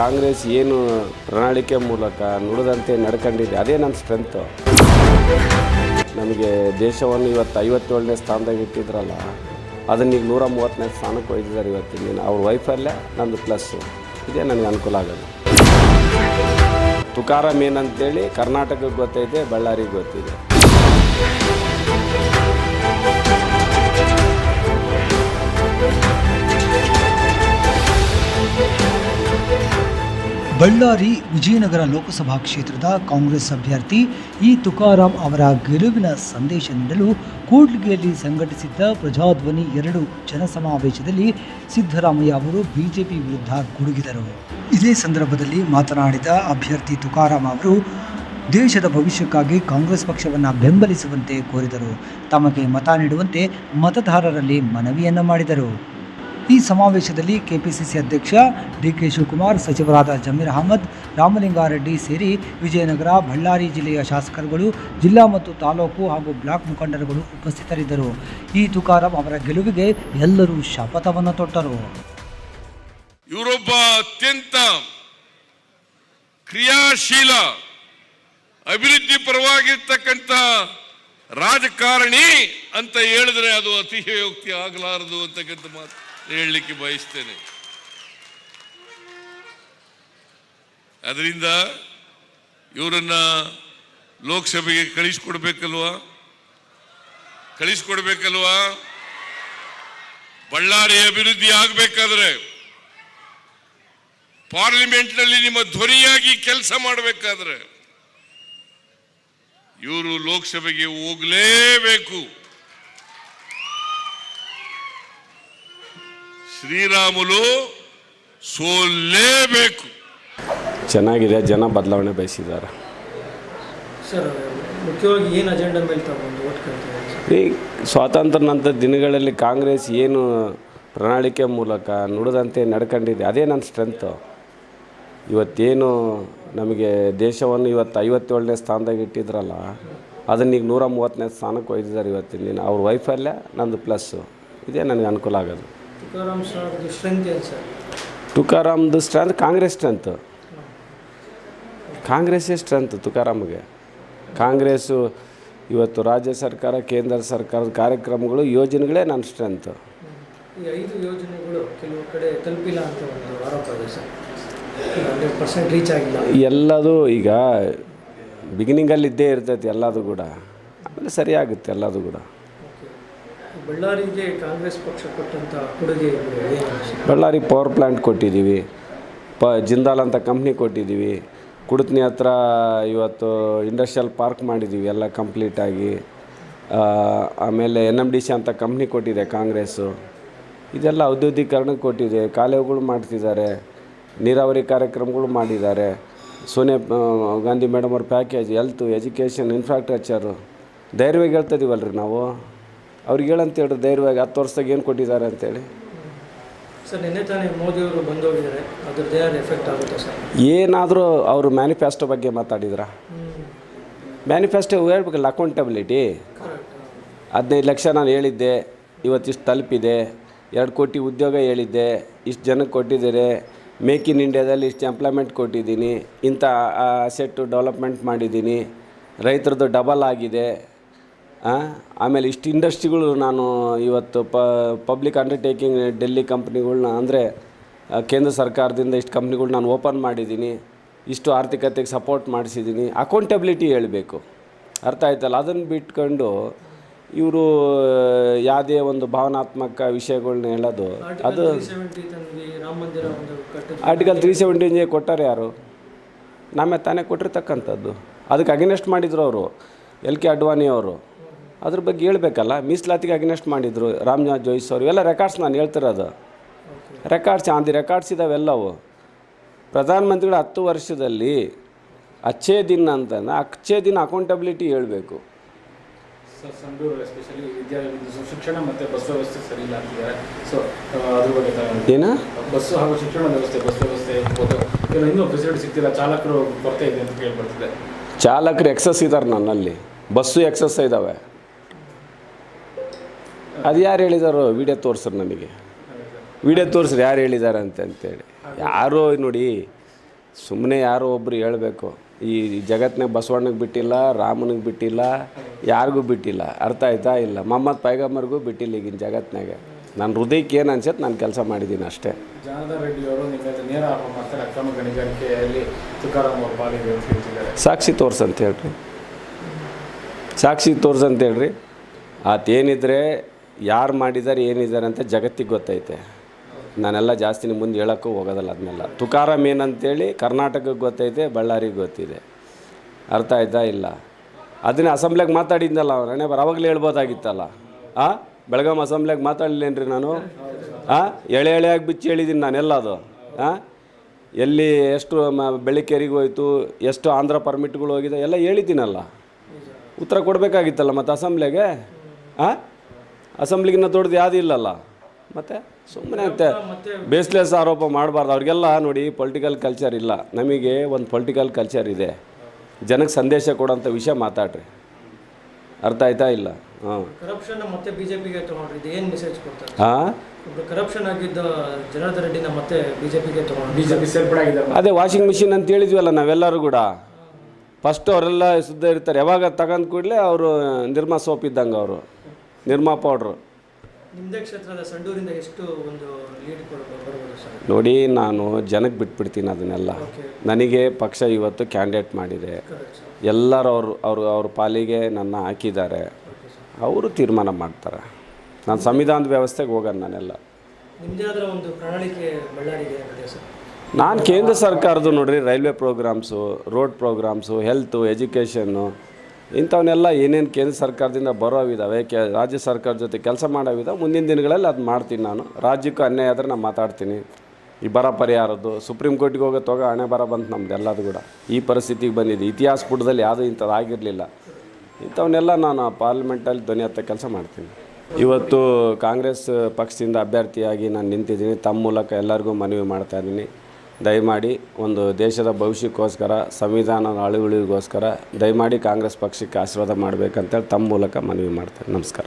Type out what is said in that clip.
ಕಾಂಗ್ರೆಸ್ ಏನು ಪ್ರಣಾಳಿಕೆ ಮೂಲಕ ನುಡಿದಂತೆ ನಡ್ಕೊಂಡಿದೆ. ಅದೇ ನನ್ನ ಸ್ಟ್ರೆಂತು ನಮಗೆ ದೇಶವನ್ನು ಇವತ್ತು ಐವತ್ತೇಳನೇ ಸ್ಥಾನದಾಗ ಇಟ್ಟಿದ್ರಲ್ಲ, ಅದನ್ನ ಈಗ ನೂರ ಮೂವತ್ತನೇ ಸ್ಥಾನಕ್ಕೆ ಒಯ್ದಿದ್ದಾರೆ ಇವತ್ತಿನ ಅವ್ರ ವೈಫಲ್ಯ ನಂದು ಪ್ಲಸ್ಸು ಇದೇ ನನಗೆ ಅನುಕೂಲ ಆಗೋದು. ತುಕಾರಾಮ್ ಏನಂತೇಳಿ ಕರ್ನಾಟಕಕ್ಕೆ ಗೊತ್ತೈತೆ, ಬಳ್ಳಾರಿಗೆ ಗೊತ್ತಿದೆ ಬಳ್ಳಾರಿ ವಿಜಯನಗರ ಲೋಕಸಭಾ ಕ್ಷೇತ್ರದ ಕಾಂಗ್ರೆಸ್ ಅಭ್ಯರ್ಥಿ ಇ ತುಕಾರಾಂ ಅವರ ಗೆಲುವಿನ ಸಂದೇಶ ನೀಡಲು ಕೂಡ್ಲಿಗೆಯಲ್ಲಿ ಸಂಘಟಿಸಿದ್ದ ಪ್ರಜಾಧ್ವನಿ ಎರಡು ಜನಸಮಾವೇಶದಲ್ಲಿ ಸಿದ್ದರಾಮಯ್ಯ ಅವರು ಬಿಜೆಪಿ ವಿರುದ್ಧ ಗುಡುಗಿದರು. ಇದೇ ಸಂದರ್ಭದಲ್ಲಿ ಮಾತನಾಡಿದ ಅಭ್ಯರ್ಥಿ ತುಕಾರಾಂ ಅವರು, ದೇಶದ ಭವಿಷ್ಯಕ್ಕಾಗಿ ಕಾಂಗ್ರೆಸ್ ಪಕ್ಷವನ್ನು ಬೆಂಬಲಿಸುವಂತೆ ಕೋರಿದರು. ತಮಗೆ ಮತ ನೀಡುವಂತೆ ಮತದಾರರಲ್ಲಿ ಮನವಿಯನ್ನು ಮಾಡಿದರು. ಈ ಸಮಾವೇಶದಲ್ಲಿ ಕೆಪಿಸಿಸಿ ಅಧ್ಯಕ್ಷ ಡಿ ಕೆ ಶಿವಕುಮಾರ್, ಸಚಿವರಾದ ಜಮೀರ್ ಅಹಮದ್, ರಾಮಲಿಂಗಾರೆಡ್ಡಿ ಸೇರಿ ವಿಜಯನಗರ, ಬಳ್ಳಾರಿ ಜಿಲ್ಲೆಯ ಶಾಸಕರುಗಳು, ಜಿಲ್ಲಾ ಮತ್ತು ತಾಲೂಕು ಹಾಗೂ ಬ್ಲಾಕ್ ಮುಖಂಡರುಗಳು ಉಪಸ್ಥಿತರಿದ್ದರು. ಈ ತುಕಾರಾಂ ಅವರ ಗೆಲುವಿಗೆ ಎಲ್ಲರೂ ಶಪಥವನ್ನು ತೊಟ್ಟರು. ಇವರೊಬ್ಬ ಅತ್ಯಂತ ಕ್ರಿಯಾಶೀಲ, ಅಭಿವೃದ್ಧಿ ಪರವಾಗಿರ್ತಕ್ಕಂಥ ರಾಜಕಾರಣಿ ಅಂತ ಹೇಳಿದ್ರೆ ಅದು ಅತಿಶಯೋಕ್ತಿ ಆಗಲಾರದು ಅಂತಕ್ಕಂಥ ಮಾತು. ಹೇಳಲಿಕ್ಕೆ ಬಯಸ್ತೇನೆ. ಅದರಿಂದ ಇವರನ್ನ ಲೋಕಸಭೆಗೆ ಕಳಿಸ್ಕೊಡ್ಬೇಕಲ್ವಾ? ಕಳಿಸ್ಕೊಡ್ಬೇಕಲ್ವಾ? ಬಳ್ಳಾರಿ ಅಭಿವೃದ್ಧಿ ಆಗಬೇಕಾದ್ರೆ ಪಾರ್ಲಿಮೆಂಟ್ನಲ್ಲಿ ನಿಮ್ಮ ಧ್ವನಿಯಾಗಿ ಕೆಲಸ ಮಾಡಬೇಕಾದ್ರೆ ಇವರು ಲೋಕಸಭೆಗೆ ಹೋಗಲೇಬೇಕು. ಶ್ರೀರಾಮುಲು ಸೋಲೇಬೇಕು ಚೆನ್ನಾಗಿದೆ ಜನ ಬದಲಾವಣೆ ಬಯಸಿದ್ದಾರೆ. ಸರ್ ಮುಖ್ಯವಾಗಿ ಏನು ಅಜೆಂಡಾ ಮೇಲೆ ತಗೊಂಡು ಓಟ್ ಕೇಳ್ತಿದ್ದಾರೆ ಈ ಸ್ವಾತಂತ್ರ್ಯ ನಂತರ ದಿನಗಳಲ್ಲಿ ಕಾಂಗ್ರೆಸ್ ಏನು ಪ್ರಣಾಳಿಕೆ ಮೂಲಕ ನುಡಿದಂತೆ ನಡ್ಕೊಂಡಿದೆ ಅದೇ ನನ್ನ ಸ್ಟ್ರೆಂತು ಇವತ್ತೇನು ನಮಗೆ ದೇಶವನ್ನು ಇವತ್ತು ಐವತ್ತೇಳನೇ ಸ್ಥಾನದಾಗ ಇಟ್ಟಿದ್ರಲ್ಲ ಅದನ್ನ ಈಗ ನೂರ ಮೂವತ್ತನೇ ಸ್ಥಾನಕ್ಕೆ ಒಯ್ದಿದ್ದಾರೆ ಇವತ್ತಿನ ದಿನ. ಅವ್ರ ವೈಫಲ್ಯ ನಂದು ಪ್ಲಸ್ಸು ಇದೇ ನನಗೆ ಅನುಕೂಲ ಆಗೋದು. Tukaram strength Congress strength Congress strength. ಕಾಂಗ್ರೆಸ್ಸೇ strength ತುಕಾರಾಮ್ಗೆ. ಕಾಂಗ್ರೆಸ್ಸು ಇವತ್ತು ರಾಜ್ಯ ಸರ್ಕಾರ ಕೇಂದ್ರ ಸರ್ಕಾರದ ಕಾರ್ಯಕ್ರಮಗಳು ಯೋಜನೆಗಳೇ ನನ್ನ ಸ್ಟ್ರೆಂತು. ಈ ಐದು ಯೋಜನೆಗಳು ಕೆಲವು ಕಡೆ ತಲುಪಿಲ್ಲ ಅಂತ ಒಂದು ಆರೋಪ ಇದೆ ಸರ್. ಹಂಡ್ರೆಡ್ ಪರ್ಸೆಂಟ್ ರೀಚ್ ಆಗಿಲ್ಲ. ಎಲ್ಲದು ಈಗ ಬಿಗಿನಿಂಗಲ್ಲಿ ಇದ್ದೇ ಇರ್ತೈತಿ ಎಲ್ಲದು ಕೂಡ. ಆಮೇಲೆ ಸರಿಯಾಗುತ್ತೆ ಎಲ್ಲದು ಕೂಡ. ಬಳ್ಳಾರಿಗೆ ಕಾಂಗ್ರೆಸ್ ಪಕ್ಷ ಕೊಡುಗೆ ಬಳ್ಳಾರಿ ಪವರ್ ಪ್ಲ್ಯಾಂಟ್ ಕೊಟ್ಟಿದ್ದೀವಿ. ಪ, ಜಿಂದಾಲ್ ಅಂತ ಕಂಪ್ನಿ ಕೊಟ್ಟಿದ್ದೀವಿ. ಕುಡತ್ನಿ ಹತ್ರ ಇವತ್ತು ಇಂಡಸ್ಟ್ರಿಯಲ್ ಪಾರ್ಕ್ ಮಾಡಿದ್ದೀವಿ ಎಲ್ಲ ಕಂಪ್ಲೀಟಾಗಿ ಆಮೇಲೆ ಎನ್ ಎಂ ಡಿ ಸಿ ಅಂತ ಕಂಪ್ನಿ ಕೊಟ್ಟಿದೆ ಕಾಂಗ್ರೆಸ್ಸು. ಇದೆಲ್ಲ ಔದ್ಯೋಗೀಕರಣಕ್ಕೆ ಕೊಟ್ಟಿದೆ. ಕಾಲೇವುಗಳು ಮಾಡ್ತಿದ್ದಾರೆ. ನೀರಾವರಿ ಕಾರ್ಯಕ್ರಮಗಳು ಮಾಡಿದ್ದಾರೆ. ಸೋನಿಯಾ ಗಾಂಧಿ ಮೇಡಮ್ ಅವ್ರ ಪ್ಯಾಕೇಜ್ ಹೆಲ್ತು ಎಜುಕೇಷನ್ ಇನ್ಫ್ರಾಸ್ಟ್ರಕ್ಚರು ಧೈರ್ಯವಾಗಿ ಹೇಳ್ತಿದ್ದೀವಲ್ರಿ ನಾವು? ಅವ್ರಿಗೆ ಹೇಳಂತ ಹೇಳ್ರಿ ಧೈರ್ಯವಾಗಿ ಹತ್ತು ವರ್ಷದಾಗ ಏನು ಕೊಟ್ಟಿದ್ದಾರೆ ಅಂತೇಳಿ ಸರ್ ನಿನ್ನೆ ತಾನೇ ಮೋದಿಯವರು ಬಂದೋಗಿದ್ದಾರೆ. ಅದ್ರದ್ದು ಯಾರು ಎಫೆಕ್ಟ್ ಆಗುತ್ತಾ ಸರ್. ಏನಾದರೂ ಅವರು ಮ್ಯಾನಿಫೆಸ್ಟೋ ಬಗ್ಗೆ ಮಾತಾಡಿದ್ರ? ಮ್ಯಾನಿಫೆಸ್ಟೋ ಹೇಳ್ಬೇಕಲ್ಲ ಅಕೌಂಟಬಿಲಿಟಿ ಹದಿನೈದು ಲಕ್ಷ ನಾನು ಹೇಳಿದ್ದೆ ಇವತ್ತಿಷ್ಟು ತಲುಪಿದೆ ಎರಡು ಕೋಟಿ ಉದ್ಯೋಗ ಹೇಳಿದ್ದೆ ಇಷ್ಟು ಜನಕ್ಕೆ ಕೊಟ್ಟಿದ್ದಾರೆ ಮೇಕ್ ಇನ್ ಇಂಡಿಯಾದಲ್ಲಿ ಇಷ್ಟು ಎಂಪ್ಲಾಯ್ಮೆಂಟ್ ಕೊಟ್ಟಿದ್ದೀನಿ ಇಂಥ ಅಸೆಟ್ಟು ಡೆವಲಪ್ಮೆಂಟ್ ಮಾಡಿದ್ದೀನಿ ರೈತರದ್ದು ಡಬಲ್ ಆಗಿದೆ ಆಮೇಲೆ ಇಷ್ಟು ಇಂಡಸ್ಟ್ರಿಗಳು ನಾನು ಇವತ್ತು ಪ ಪಬ್ಲಿಕ್ ಅಂಡರ್ಟೇಕಿಂಗ್ ಡೆಲ್ಲಿ ಕಂಪ್ನಿಗಳ್ನ ಅಂದರೆ ಕೇಂದ್ರ ಸರ್ಕಾರದಿಂದ ಇಷ್ಟು ಕಂಪ್ನಿಗಳು ನಾನು ಓಪನ್ ಮಾಡಿದ್ದೀನಿ ಇಷ್ಟು ಆರ್ಥಿಕತೆಗೆ ಸಪೋರ್ಟ್ ಮಾಡಿಸಿದ್ದೀನಿ ಅಕೌಂಟಬಿಲಿಟಿ ಹೇಳಬೇಕು. ಅರ್ಥ ಆಯ್ತಲ್ಲ? ಅದನ್ನು ಬಿಟ್ಕೊಂಡು ಇವರು ಯಾವುದೇ ಒಂದು ಭಾವನಾತ್ಮಕ ವಿಷಯಗಳನ್ನ ಹೇಳೋದು ಅದು ಆರ್ಟಿಕಲ್ ತ್ರೀ ಸೆವೆಂಟೀನ್ಗೆ ಕೊಟ್ಟಾರೆ ಯಾರು? ನಾಮೇ ತಾನೇ ಕೊಟ್ಟಿರ್ತಕ್ಕಂಥದ್ದು. ಅದಕ್ಕೆ ಅಗೇನೆಸ್ಟ್ ಮಾಡಿದರು ಅವರು ಎಲ್ ಕೆ ಅಡ್ವಾಣಿ ಅವರು. ಅದ್ರ ಬಗ್ಗೆ ಹೇಳ್ಬೇಕಲ್ಲ ಮೀಸಲಾತಿಗೆ ಅಗ್ನೆಸ್ಟ್ ಮಾಡಿದರು ರಾಮನಾಥ್ ಜೋಯಿಸ್ ಅವರು. ಎಲ್ಲ ರೆಕಾರ್ಡ್ಸ್ ನಾನು ಹೇಳ್ತಿರೋದು. ರೆಕಾರ್ಡ್ಸ್ ಆನ್ ದಿ ರೆಕಾರ್ಡ್ಸ್ ಇದಾವೆಲ್ಲವು. ಪ್ರಧಾನಮಂತ್ರಿಗಳು ಹತ್ತು ವರ್ಷದಲ್ಲಿ ಅಚ್ಚೇ ದಿನ ಅಂತಂದ್ರೆ ಅಚ್ಚೇ ದಿನ ಅಕೌಂಟಬಿಲಿಟಿ ಹೇಳಬೇಕು. ಸರ್ ಸಂಡೂರು ಎಸ್ಪೆಷಲಿ ವಿದ್ಯಾರ್ಥಿ ಶಿಕ್ಷಣ ಮತ್ತು ಬಸ್ ವ್ಯವಸ್ಥೆ ಸರಿ ಇಲ್ಲ ಅಂತಿದ್ದಾರೆ. ಸೊ ಅದ್ರ ಬಗ್ಗೆ ಏನು? ಬಸ್ಸು ಹಾಗೂ ಶಿಕ್ಷಣ ವ್ಯವಸ್ಥೆ ಬಸ್ ವ್ಯವಸ್ಥೆ ಇರ್ಬೋದು ಕೆಲವು ಇನ್ನೂ ಫೆಸಿಲಿಟಿ ಸಿಗ್ತಿಲ್ಲ ಚಾಲಕರು ಕೊರತೆ ಇದೆ ಅಂತ ಕೇಳ್ಬರ್ತಿದೆ ಚಾಲಕರು ಎಕ್ಸಸ್ ಇದ್ದಾರೆ ನನ್ನಲ್ಲಿ. ಬಸ್ಸು ಎಕ್ಸಸ್ ಇದ್ದಾವೆ ಅದು ಯಾರು ಹೇಳಿದಾರೋ ವಿಡಿಯೋ ತೋರಿಸ್ರು ನನಗೆ ವಿಡಿಯೋ ತೋರಿಸ್ರಿ ಯಾರು ಹೇಳಿದ್ದಾರೆ ಅಂತ ಅಂತೇಳಿ. ಯಾರೋ ನೋಡಿ ಸುಮ್ಮನೆ ಯಾರೋ ಒಬ್ಬರು ಹೇಳಬೇಕು ಈ ಜಗತ್ತಿನಾಗ ಬಸವಣ್ಣಗೆ ಬಿಟ್ಟಿಲ್ಲ ರಾಮನಿಗೆ ಬಿಟ್ಟಿಲ್ಲ ಯಾರಿಗೂ ಬಿಟ್ಟಿಲ್ಲ. ಅರ್ಥ ಆಯ್ತಾ? ಇಲ್ಲ. ಮೊಹಮ್ಮದ್ ಪೈಗಮ್ಮರಿಗೂ ಬಿಟ್ಟಿಲ್ಲ ಈಗಿನ ಜಗತ್ತಿನಾಗ ನನ್ನ ಹೃದಯಕ್ಕೆ ಏನು ಅನ್ಸತ್ತೆ ನಾನು ಕೆಲಸ ಮಾಡಿದ್ದೀನಿ ಅಷ್ಟೇ. ಸಾಕ್ಷಿ ತೋರ್ಸಂತ ಹೇಳ್ರಿ. ಸಾಕ್ಷಿ ತೋರ್ಸಂತ ಹೇಳ್ರಿ. ಆತೇನಿದ್ರೆ ಯಾರು ಮಾಡಿದ್ದಾರೆ ಏನಿದ್ದಾರೆ ಅಂತ ಜಗತ್ತಿಗೆ ಗೊತ್ತೈತೆ. ನಾನೆಲ್ಲ ಜಾಸ್ತಿ ಮುಂದೆ ಹೇಳೋಕ್ಕೂ ಹೋಗೋದಲ್ಲ ಅದನ್ನೆಲ್ಲ ತುಕಾರಾಮ್ ಏನಂತೇಳಿ ಕರ್ನಾಟಕಕ್ಕೆ ಗೊತ್ತೈತೆ, ಬಳ್ಳಾರಿಗೆ ಗೊತ್ತಿದೆ. ಅರ್ಥ ಆಯ್ತಾ ಇಲ್ಲ? ಅದನ್ನ ಅಸೆಂಬ್ಲಿಗೆ ಮಾತಾಡಿದ್ನಲ್ಲ ಅವ್ರು, ಹಣೆ ಬರ, ಅವಾಗಲೇ ಹೇಳ್ಬೋದಾಗಿತ್ತಲ್ಲ? ಆ? ಬೆಳಗಾಂ ಅಸೆಂಬ್ಲಿಗೆ ಮಾತಾಡಲೇನ್ರಿ ನಾನು? ಆ? ಎಳೆ ಎಳೆಯಾಗಿ ಬಿಚ್ಚಿ ಹೇಳಿದ್ದೀನಿ ನಾನೆಲ್ಲ ಅದು. ಆ? ಎಲ್ಲಿ ಎಷ್ಟು ಮ ಬೆಳಿಕೇರಿಗೆ ಹೋಯಿತು, ಎಷ್ಟು ಆಂಧ್ರ ಪರ್ಮಿಟ್ಗಳು ಹೋಗಿದೆ, ಎಲ್ಲ ಹೇಳಿದ್ದೀನಲ್ಲ. ಉತ್ತರ ಕೊಡಬೇಕಾಗಿತ್ತಲ್ಲ ಮತ್ತು ಅಸೆಂಬ್ಲಿಗೆ ಆ? ಅಸೆಂಬ್ಲಿಗಿನ್ನ ದೊಡ್ಡದು ಯಾವುದೂ ಇಲ್ಲಲ್ಲ. ಮತ್ತು ಸುಮ್ಮನೆ ಅಂತೆ. ಬೇಸ್ಲೆಸ್ ಆರೋಪ ಮಾಡಬಾರ್ದು. ಅವ್ರಿಗೆಲ್ಲ ನೋಡಿ ಪೊಲಿಟಿಕಲ್ ಕಲ್ಚರ್ ಇಲ್ಲ. ನಮಗೆ ಒಂದು ಪೊಲಿಟಿಕಲ್ ಕಲ್ಚರ್ ಇದೆ. ಜನಕ್ಕೆ ಸಂದೇಶ ಕೊಡೋಂಥ ವಿಷಯ ಮಾತಾಡ್ರಿ. ಅರ್ಥ ಆಯ್ತಾ ಇಲ್ಲ? ಹಾಂ. ಕರಪ್ಷನ್ ಮತ್ತೆ ಬಿಜೆಪಿಗೆ ತಗೊಂಡ್ರಿ ಇದು ಏನು ಮೆಸೇಜ್ ಕೊಡ್ತಾರೆ? ಹಾಂ? ಕರಪ್ಷನ್ ಆಗಿದ್ದ ಜನಾರ್ದನ್ ರೆಡ್ಡಿನ ಮತ್ತೆ ಬಿಜೆಪಿಗೆ ತಗೊಂಡ್ರಿ. ಬಿಜೆಪಿ ಸೇರ್ಪಡೆಯಾಗಿದ್ದಾರೆ ಅದೇ ವಾಷಿಂಗ್ ಮಿಷಿನ್ ಅಂತ ಹೇಳಿದ್ವಲ್ಲ ನಾವೆಲ್ಲರೂ ಕೂಡ. ಫಸ್ಟ್ ಅವರೆಲ್ಲ ಶುದ್ಧ ಇರ್ತಾರೆ ಯಾವಾಗ ತಗೊಂಡ್ ಕೂಡಲೇ ಅವರು ನಿರ್ಮಾ ಸೋಪ್ ಇದ್ದಂಗೆ ಅವರು. ನಿರ್ಮಾ ಪೌಡ್ರು. ನೋಡಿ ನಾನು ಜನಕ್ಕೆ ಬಿಟ್ಬಿಡ್ತೀನಿ ಅದನ್ನೆಲ್ಲ. ನನಗೆ ಪಕ್ಷ ಇವತ್ತು ಕ್ಯಾಂಡಿಡೇಟ್ ಮಾಡಿದೆ. ಎಲ್ಲರೂ ಅವರು ಅವರು ಅವ್ರ ಪಾಲಿಗೆ ನನ್ನ ಹಾಕಿದ್ದಾರೆ. ಅವರು ತೀರ್ಮಾನ ಮಾಡ್ತಾರೆ. ನಾನು ಸಂವಿಧಾನದ ವ್ಯವಸ್ಥೆಗೆ ಹೋಗೋದು ನಾನೆಲ್ಲ. ನಾನು ಕೇಂದ್ರ ಸರ್ಕಾರದ್ದು ನೋಡ್ರಿ railway programmes road programmes health education ಇಂಥವನ್ನೆಲ್ಲ ಏನೇನು ಕೇಂದ್ರ ಸರ್ಕಾರದಿಂದ ಬರೋವಿದ್ದಾವೆ ಕೆ, ರಾಜ್ಯ ಸರ್ಕಾರದ ಜೊತೆ ಕೆಲಸ ಮಾಡೋವಿದ್ದಾವೆ ಮುಂದಿನ ದಿನಗಳಲ್ಲಿ ಅದು ಮಾಡ್ತೀನಿ ನಾನು. ರಾಜ್ಯಕ್ಕೂ ಅನ್ಯಾಯ ಆದರೆ ನಾನು ಮಾತಾಡ್ತೀನಿ. ಈ ಬರ ಪರಿಹಾರದ್ದು, ಸುಪ್ರೀಂ ಕೋರ್ಟಿಗೆ ಹೋಗೋ ತಗೋ ಹಣೆ ಬರ ಬಂತು ನಮ್ದು ಎಲ್ಲದು ಕೂಡ. ಈ ಪರಿಸ್ಥಿತಿಗೆ ಬಂದಿದೆ ಇತಿಹಾಸ ಪುಟದಲ್ಲಿ ಯಾವುದೂ ಇಂಥದ್ದು ಆಗಿರಲಿಲ್ಲ. ಇಂಥವನ್ನೆಲ್ಲ ನಾನು ಪಾರ್ಲಿಮೆಂಟಲ್ಲಿ ಧ್ವನಿ ಹತ್ತ ಕೆಲಸ ಮಾಡ್ತೀನಿ. ಇವತ್ತು ಕಾಂಗ್ರೆಸ್ ಪಕ್ಷದಿಂದ ಅಭ್ಯರ್ಥಿಯಾಗಿ ನಾನು ನಿಂತಿದ್ದೀನಿ. ತಮ್ಮ ಮೂಲಕ ಎಲ್ಲರಿಗೂ ಮನವಿ ಮಾಡ್ತಾ ಇದ್ದೀನಿ. ದಯಮಾಡಿ ಒಂದು ದೇಶದ ಭವಿಷ್ಯಕ್ಕೋಸ್ಕರ, ಸಂವಿಧಾನದ ಅಳುವಳಿಗೋಸ್ಕರ ದಯಮಾಡಿ ಕಾಂಗ್ರೆಸ್ ಪಕ್ಷಕ್ಕೆ ಆಶೀರ್ವಾದ ಮಾಡಬೇಕಂತೇಳಿ ತಮ್ಮ ಮೂಲಕ ಮನವಿ ಮಾಡ್ತೇನೆ. ನಮಸ್ಕಾರ.